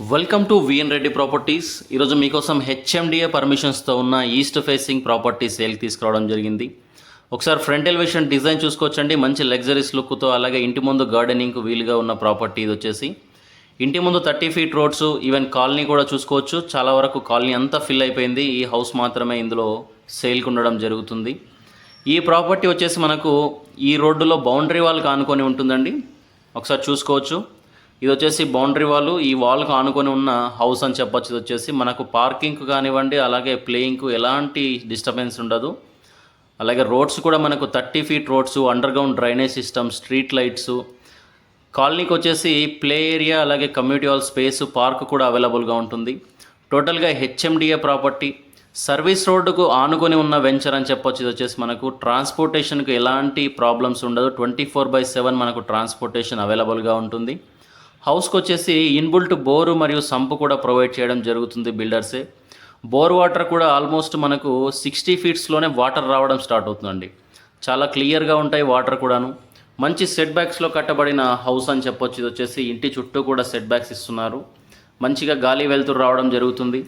Welcome to VN Reddy properties ఈరోజు మీకోసం HMDA పర్మిషన్స్తో ఉన్న ఈస్ట్ ఫేసింగ్ ప్రాపర్టీ సేల్కి తీసుకురావడం జరిగింది. ఒకసారి ఫ్రంట్ ఎలివేషన్ డిజైన్ చూసుకోవచ్చండి. మంచి లగ్జరీస్ లుక్తో అలాగే ఇంటి ముందు గార్డెనింగ్కు వీలుగా ఉన్న ప్రాపర్టీ ఇది వచ్చేసి. ఇంటి ముందు thirty feet roads even colony కూడా చూసుకోవచ్చు. చాలా వరకు కాలనీ అంతా ఫిల్ అయిపోయింది. ఈ హౌస్ మాత్రమే ఇందులో సేల్కి ఉండడం జరుగుతుంది. ఈ ప్రాపర్టీ వచ్చేసి మనకు ఈ రోడ్డులో బౌండరీ వాల్ కానుకొని ఉంటుందండి. ఒకసారి చూసుకోవచ్చు. ఇది వచ్చేసి బౌండరీ వాల్. ఈ వాల్కి ఆనుకొని ఉన్న హౌస్ అని చెప్పొచ్చు. ఇది వచ్చేసి మనకు పార్కింగ్ కానివ్వండి అలాగే ప్లేయింగ్కు ఎలాంటి డిస్టర్బెన్స్ ఉండదు. అలాగే రోడ్స్ కూడా మనకు thirty feet roads underground drainage system street lights. కాలనీకి వచ్చేసి ప్లే ఏరియా అలాగే కమ్యూనిటీ హాల్ స్పేస్ పార్క్ కూడా అవైలబుల్గా ఉంటుంది. టోటల్గా హెచ్ఎండిఏ ప్రాపర్టీ. సర్వీస్ రోడ్డుకు ఆనుకొని ఉన్న వెంచర్ అని చెప్పొచ్చు. ఇది వచ్చేసి మనకు ట్రాన్స్పోర్టేషన్కు ఎలాంటి ప్రాబ్లమ్స్ ఉండదు. ట్వంటీ ఫోర్ బై సెవెన్ మనకు ట్రాన్స్పోర్టేషన్ అవైలబుల్గా ఉంటుంది. హౌస్కి వచ్చేసి ఇన్బుల్ట్ బోరు మరియు సంపు కూడా ప్రొవైడ్ చేయడం జరుగుతుంది బిల్డర్సే. బోర్ వాటర్ కూడా ఆల్మోస్ట్ మనకు సిక్స్టీ ఫీట్స్లోనే వాటర్ రావడం స్టార్ట్ అవుతుందండి. చాలా క్లియర్గా ఉంటాయి వాటర్ కూడాను. మంచి సెట్ బ్యాక్స్లో కట్టబడిన హౌస్ అని చెప్పొచ్చు. ఇది వచ్చేసి ఇంటి చుట్టూ కూడా సెట్ బ్యాక్స్ ఇస్తున్నారు. మంచిగా గాలి వెలుతురు రావడం జరుగుతుంది.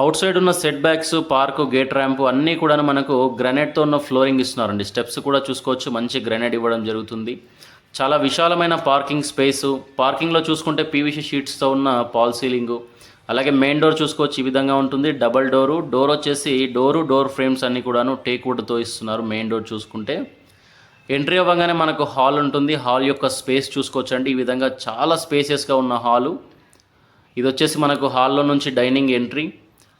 అవుట్ సైడ్ ఉన్న setbacks park gate ramp అన్నీ కూడా మనకు గ్రనైట్తో ఉన్న ఫ్లోరింగ్ ఇస్తున్నారండి. స్టెప్స్ కూడా చూసుకోవచ్చు. మంచి గ్రనైట్ ఇవ్వడం జరుగుతుంది. చాలా విశాలమైన పార్కింగ్ స్పేసు. పార్కింగ్లో చూసుకుంటే పీవీసీ షీట్స్తో ఉన్న పాల్ సీలింగు. అలాగే మెయిన్ డోర్ చూసుకోవచ్చు ఈ విధంగా ఉంటుంది. Double door. డోర్ వచ్చేసి డోరు డోర్ ఫ్రేమ్స్ అన్నీ కూడాను టేక్వుడ్తో ఇస్తున్నారు మెయిన్ డోర్ చూసుకుంటే. ఎంట్రీ అవ్వగానే మనకు హాల్ ఉంటుంది. హాల్ యొక్క స్పేస్ చూసుకోవచ్చండి. ఈ విధంగా చాలా స్పేసెస్గా ఉన్న హాలు. ఇది వచ్చేసి మనకు హాల్లో నుంచి డైనింగ్ ఎంట్రీ.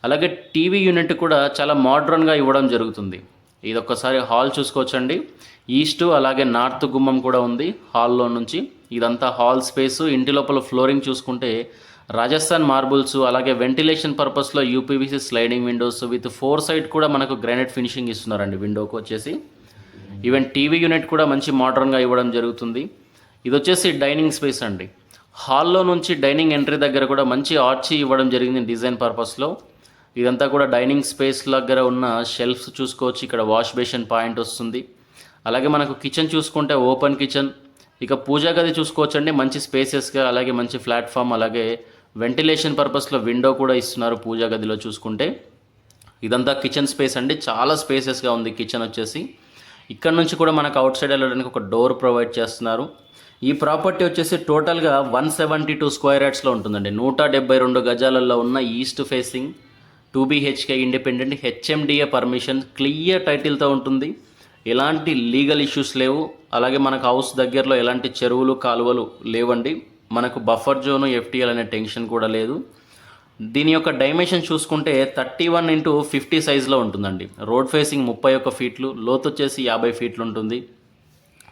అలాగే టీవీ యూనిట్ కూడా చాలా మోడ్రన్గా ఇవ్వడం జరుగుతుంది. ఇది ఒక్కసారి హాల్ చూసుకోవచ్చండి. ఈస్ట్ అలాగే నార్త్ గుమ్మం కూడా ఉంది హాల్లో నుంచి. ఇదంతా హాల్ స్పేసు. ఇంటి లోపల ఫ్లోరింగ్ చూసుకుంటే రాజస్థాన్ మార్బుల్స్ అలాగే వెంటిలేషన్ పర్పస్లో UPVC sliding windows with four side కూడా మనకు గ్రానైట్ ఫినిషింగ్ ఇస్తున్నారండి విండోకి వచ్చేసి. ఈవెన్ టీవీ యూనిట్ కూడా మంచి మోడర్న్గా ఇవ్వడం జరుగుతుంది. ఇది వచ్చేసి డైనింగ్ స్పేస్ అండి. హాల్లో నుంచి డైనింగ్ ఎంట్రీ దగ్గర కూడా మంచి ఆర్చి ఇవ్వడం జరిగింది డిజైన్ పర్పస్లో. ఇదంతా కూడా డైనింగ్ స్పేస్ దగ్గర ఉన్న షెల్ఫ్స్ చూసుకోవచ్చు. ఇక్కడ వాష్ బేసిన్ పాయింట్ వస్తుంది. అలాగే మనకు కిచెన్ చూసుకుంటే ఓపెన్ కిచెన్. ఇక పూజా గది చూసుకోవచ్చండి. మంచి స్పేసెస్గా అలాగే మంచి ప్లాట్ఫామ్ అలాగే వెంటిలేషన్ పర్పస్లో విండో కూడా ఇస్తున్నారు పూజా గదిలో చూసుకుంటే. ఇదంతా కిచెన్ స్పేస్ అండి. చాలా స్పేసెస్గా ఉంది కిచెన్ వచ్చేసి. ఇక్కడ నుంచి కూడా మనకు అవుట్ సైడ్ వెళ్ళడానికి ఒక డోర్ ప్రొవైడ్ చేస్తున్నారు. ఈ ప్రాపర్టీ వచ్చేసి టోటల్గా వన్ సెవెంటీ టూ స్క్వేర్ యార్డ్స్లో ఉంటుందండి. నూట డెబ్బై రెండు గజాలలో ఉన్న east facing. Two BHK independent HMDA permission clear టైటిల్తో ఉంటుంది. ఎలాంటి లీగల్ ఇష్యూస్ లేవు. అలాగే మనకు హౌస్ దగ్గరలో ఎలాంటి చెరువులు కాలువలు లేవండి. మనకు బఫర్ జోను ఎఫ్టీఎల్ అనే టెన్షన్ కూడా లేదు. దీని యొక్క డైమెన్షన్ చూసుకుంటే థర్టీ వన్ ఇంటూ ఫిఫ్టీ సైజులో ఉంటుందండి. రోడ్ ఫేసింగ్ ముప్పై ఒక్క ఫీట్లు లోతు వచ్చేసి యాభై ఫీట్లు ఉంటుంది.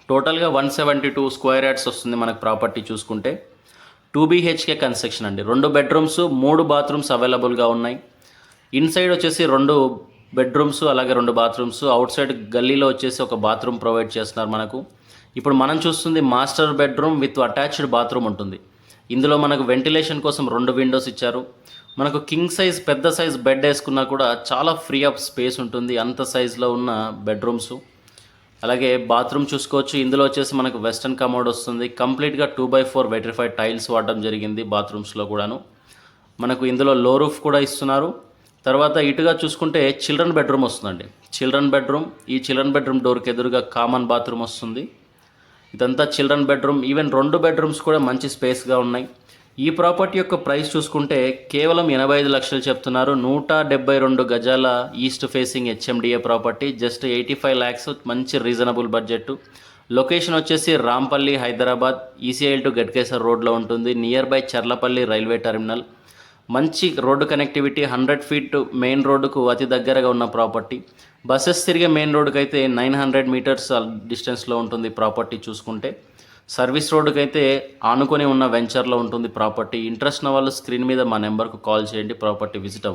టోటల్గా one seventy two square yards వస్తుంది మనకు ప్రాపర్టీ చూసుకుంటే. టూ బీహెచ్కే కన్స్ట్రక్షన్ అండి. రెండు బెడ్రూమ్స్ మూడు బాత్రూమ్స్ అవైలబుల్గా ఉన్నాయి. ఇన్సైడ్ వచ్చేసి రెండు బెడ్రూమ్స్ అలాగే రెండు బాత్రూమ్స్. అవుట్ సైడ్ గల్లీలో వచ్చేసి ఒక బాత్రూమ్ ప్రొవైడ్ చేస్తున్నారు మనకు. ఇప్పుడు మనం చూస్తుంది master bedroom with attached bathroom ఉంటుంది. ఇందులో మనకు వెంటిలేషన్ కోసం రెండు విండోస్ ఇచ్చారు. మనకు కింగ్ సైజ్ పెద్ద సైజ్ బెడ్ వేసుకున్నా కూడా చాలా ఫ్రీ ఆఫ్ స్పేస్ ఉంటుంది అంత సైజులో ఉన్న బెడ్రూమ్స్. అలాగే బాత్రూమ్ చూసుకోవచ్చు. ఇందులో వచ్చేసి మనకు వెస్టర్న్ కమోడ్ వస్తుంది. కంప్లీట్గా two by four vitrified tiles వాడడం జరిగింది బాత్రూమ్స్లో కూడాను. మనకు ఇందులో లో రూఫ్ కూడా ఇస్తున్నారు. తర్వాత ఇటుగా చూసుకుంటే చిల్డ్రన్ బెడ్రూమ్ వస్తుందండి. చిల్డ్రన్ బెడ్రూమ్ ఈ చిల్డ్రన్ బెడ్రూమ్ డోర్కి ఎదురుగా కామన్ బాత్రూమ్ వస్తుంది. ఇదంతా చిల్డ్రన్ బెడ్రూమ్. ఈవెన్ రెండు బెడ్రూమ్స్ కూడా మంచి స్పేస్గా ఉన్నాయి. ఈ ప్రాపర్టీ యొక్క ప్రైస్ చూసుకుంటే కేవలం ఎనభై ఐదు లక్షలు చెప్తున్నారు. నూట డెబ్బై రెండు గజాల east facing HMDA property just eighty five lakhs మంచి రీజనబుల్ బడ్జెట్ లొకేషన్ వచ్చేసి రాంపల్లి హైదరాబాద్ ఈసీఐల్ టు గట్కేసర్ రోడ్లో ఉంటుంది. Near by Cherlapally railway terminal. మంచి road connectivity hundred feet main రోడ్డుకు అతి దగ్గరగా ఉన్న ప్రాపర్టీ బస్సెస్ తిరిగే మెయిన్ రోడ్డుకి అయితే నైన్ హండ్రెడ్ మీటర్స్ డిస్టెన్స్లో ఉంటుంది ప్రాపర్టీ చూసుకుంటే. సర్వీస్ రోడ్డుకి అయితే ఆనుకొని ఉన్న వెంచర్లో ఉంటుంది ప్రాపర్టీ ఇంట్రెస్ట్ ఉన్న వాళ్ళు స్క్రీన్ మీద మా నెంబర్కు కాల్ చేయండి ప్రాపర్టీ విజిట్ అవ్వండి.